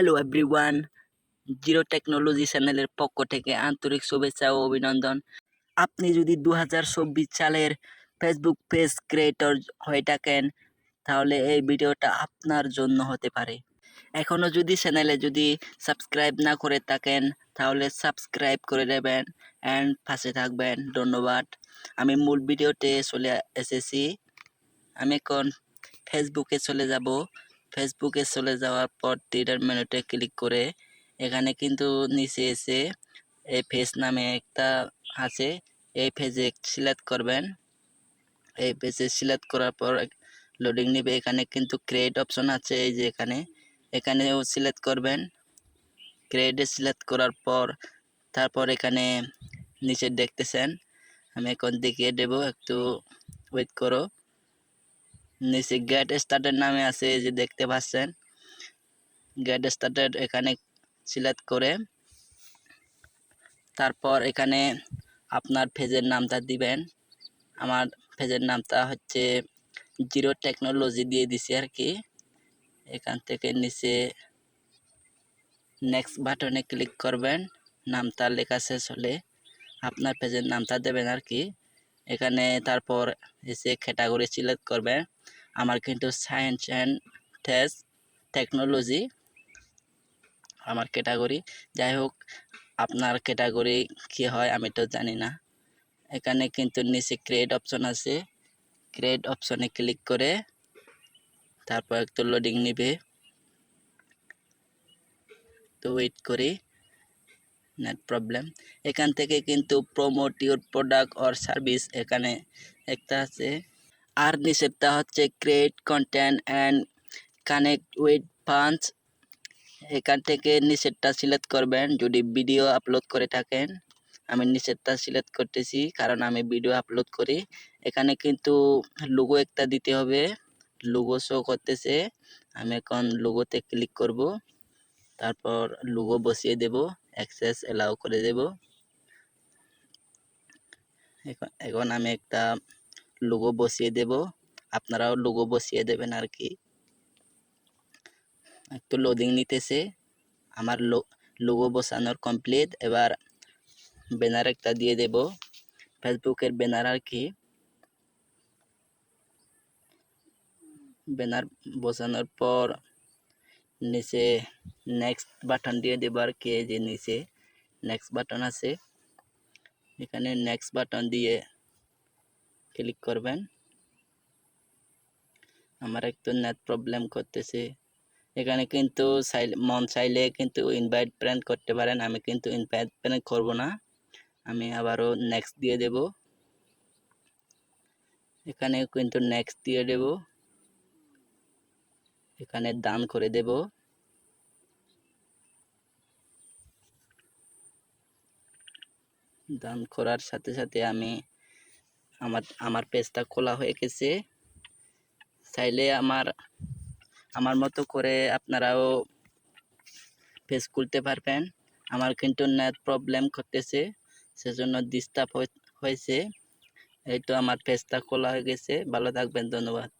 Hello everyone zero technology চ্যানেলের পক্ষ থেকে আন্তরিক শুভেচ্ছা ও অভিনন্দন। আপনি যদি দু হাজার চব্বিশ সালের ফেসবুক পেজ ক্রিয়েটর হয়ে থাকেন, তাহলে এই ভিডিওটা আপনার জন্য হতে পারে। এখনও যদি চ্যানেলে যদি সাবস্ক্রাইব না করে থাকেন, তাহলে সাবস্ক্রাইব করে দেবেন অ্যান্ড পাশে থাকবেন। ধন্যবাদ। আমি মূল ভিডিওতে চলে এসেছি। আমি এখন ফেসবুকে চলে যাব। ফেসবুকে চলে যাওয়ার পর থ্রিডার মেনুতে ক্লিক করে এখানে কিন্তু নিচে এসে এই পেজ নামে একটা আছে। এই পেজে সিলেক্ট করবেন। এই পেজে সিলেক্ট করার পর লোডিং নেবে। এখানে কিন্তু ক্রিয়েট অপশন আছে এই যে এখানে। এখানেও সিলেক্ট করবেন। ক্রিয়েটে সিলেক্ট করার পর তারপর এখানে নিচে দেখতেছেন। আমি এখন দেখিয়ে দেব। একটু ওয়েট করো। নিচে গেট স্টার্টের নামে আছে, এই যে দেখতে পাচ্ছেন। গেট স্টার্টেড এখানে সিলেক্ট করে, তারপর এখানে আপনার পেজের নামটা দিবেন। আমার পেজের নামটা হচ্ছে জিরো টেকনোলজি দিয়ে দিছি আর কি। এখান থেকে নিচে নেক্সট বাটনে ক্লিক করবেন, নামটা লেখা শেষ হলে আপনার পেজের নামটা দেবেন আর কি। এখানে তারপর এসে ক্যাটাগরি সিলেক্ট করবেন আমার কিন্তু সায়েন্স অ্যান্ড টেস্ট টেকনোলজি আমার ক্যাটাগরি যাই হোক, আপনার ক্যাটাগরি কি হয় আমি তো জানি না। এখানে কিন্তু নিচে ক্রিয়েট অপশন আছে। ক্রিয়েট অপশনে ক্লিক করে তারপর একটু লোডিং নিবে। তো ওয়েট করি নেট প্রবলেম এখান থেকে কিন্তু promote your product or service এখানে একটা আছে। আর নিচেরটা হচ্ছে create content and connect with fans এখান থেকে নিচেরটা সিলেক্ট করবেন। যদি ভিডিও আপলোড করে থাকেন, আমি নিচেরটা সিলেক্ট করতেছি কারণ আমি ভিডিও আপলোড করি। এখানে কিন্তু লোগো একটা দিতে হবে। লোগো শো করতেছে। আমি এখন লোগোতে ক্লিক করব। তারপর লোগো বসিয়ে দেব। অ্যাক্সেস এলাও করে দেব। এখন এখন আমি একটা লোগো বসিয়ে দেব। আপনারাও লোগো বসিয়ে দেবেন আর কি একটু লোডিং নিতেছে। আমার লোগো বসানোর কমপ্লিট এবার ব্যানার একটা দিয়ে দেব। ফেসবুকের ব্যানার আর কি ব্যানার বসানোর পর নিচে নেক্সট বাটন দিয়ে দেব আর কি যে নিচে নেক্সট বাটন আছে। এখানে নেক্সট বাটন দিয়ে ক্লিক করবেন। আমার একটু নেট প্রবলেম করতেছে। এখানে কিন্তু মন চাইলে কিন্তু ইনভাইট প্রেন্ট করতে পারেন। আমি কিন্তু ইনভাইট প্রেন্ট করব না। আমি আবারও নেক্সট দিয়ে দেব। এখানে কিন্তু নেক্সট দিয়ে দেব। এখানে দান করে দেব। দান করার সাথে সাথে আমি আমার আমার পেজটা খোলা হয়ে গেছে। চাইলে আমার আমার মতো করে আপনারাও পেজ খুলতে পারবেন। আমার কিন্তু নেট প্রবলেম করতেছে, সেজন্য ডিস্টার্ব হয়েছে। এই তো আমার পেজটা খোলা হয়ে গেছে। ভালো থাকবেন, ধন্যবাদ।